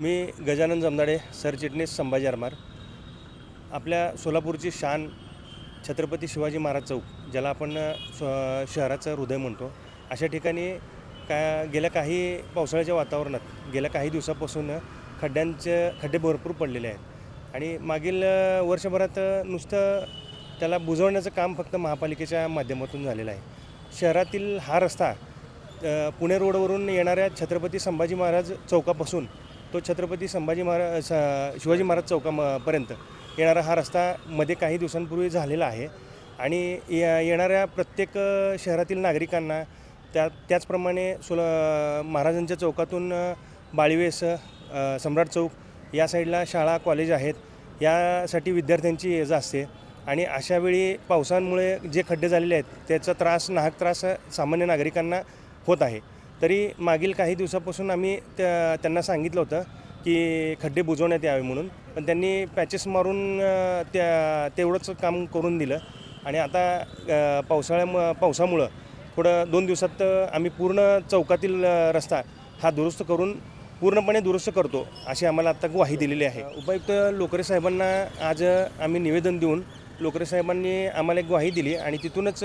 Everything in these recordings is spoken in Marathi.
मी गजानन जमदाडे सरचिटणीस संभाजी आरमार. आपल्या सोलापूरची शान छत्रपती शिवाजी महाराज चौक ज्याला आपण शहराचं हृदय म्हणतो. अशा ठिकाणी का गेल्या काही पावसाळ्याच्या वातावरणात गेल्या काही दिवसापासून खड्ड्यांचे खड्डे भरपूर पडलेले आहेत. आणि मागील वर्षभरात नुसतं त्याला बुजवण्याचं काम फक्त महापालिकेच्या माध्यमातून झालेलं आहे. शहरातील हा रस्ता पुणे रोडवरून येणाऱ्या छत्रपती संभाजी महाराज चौकापासून तो छत्रपती संभाजी महाराज स- शिवाजी महाराज चौकापर्यंत येणारा हा रस्ता मध्ये काही दिवसांपूर्वी झालेला आहे. आणि येणाऱ्या प्रत्येक शहरातील नागरिकांना त्या त्याचप्रमाणे सोला महाराजांच्या चौकातून बाळीवेस सम्राट चौक या साईडला शाळा कॉलेज आहेत. यासाठी विद्यार्थ्यांची ये जा असते. आणि अशावेळी पावसांमुळे जे खड्डे झालेले आहेत त्याचा त्रास नाहक त्रास सामान्य नागरिकांना होत आहे. तरी मागील काही दिवसापासून आम्ही त्या त्यांना सांगितलं होतं की खड्डे बुजवण्यात यावे म्हणून. पण त्यांनी पॅचेस मारून त्या तेवढंच काम करून दिलं. आणि आता पावसाळ्या पावसाळ्याम पावसामुळं थोडं दोन दिवसात आम्ही पूर्ण चौकातील रस्ता हा दुरुस्त करून पूर्णपणे दुरुस्त करतो अशी आम्हाला आता ग्वाही दिलेली आहे. उपायुक्त लोकरे साहेबांना आज आम्ही निवेदन देऊन लोकरे साहेबांनी आम्हाला एक ग्वाही दिली आणि तिथूनच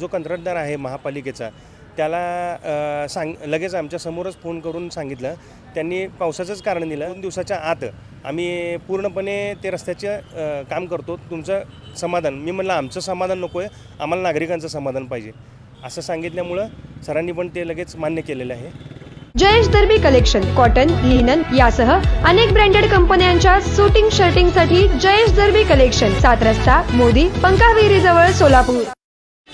जो कंत्राटदार आहे महापालिकेचा त्याला सांग लगेच आमच्यासमोरच फोन करून सांगितलं. त्यांनी पावसाचंच कारण दिलं. दोन दिवसाच्या आत आम्ही पूर्णपणे ते रस्त्याचे काम करतो. तुमचं समाधान मी म्हणलं आमचं समाधान नको आहे आम्हाला नागरिकांचं समाधान पाहिजे. असं सांगितल्यामुळं सरांनी पण ते लगेच मान्य केलेलं आहे. Jayesh Darbi collection cotton linen यासह अनेक ब्रँडेड कंपन्यांच्या सुटिंग शर्टिंगसाठी जयेश दर्बी कलेक्शन सात रस्ता मोदी पंकाविरी जवळ सोलापूर.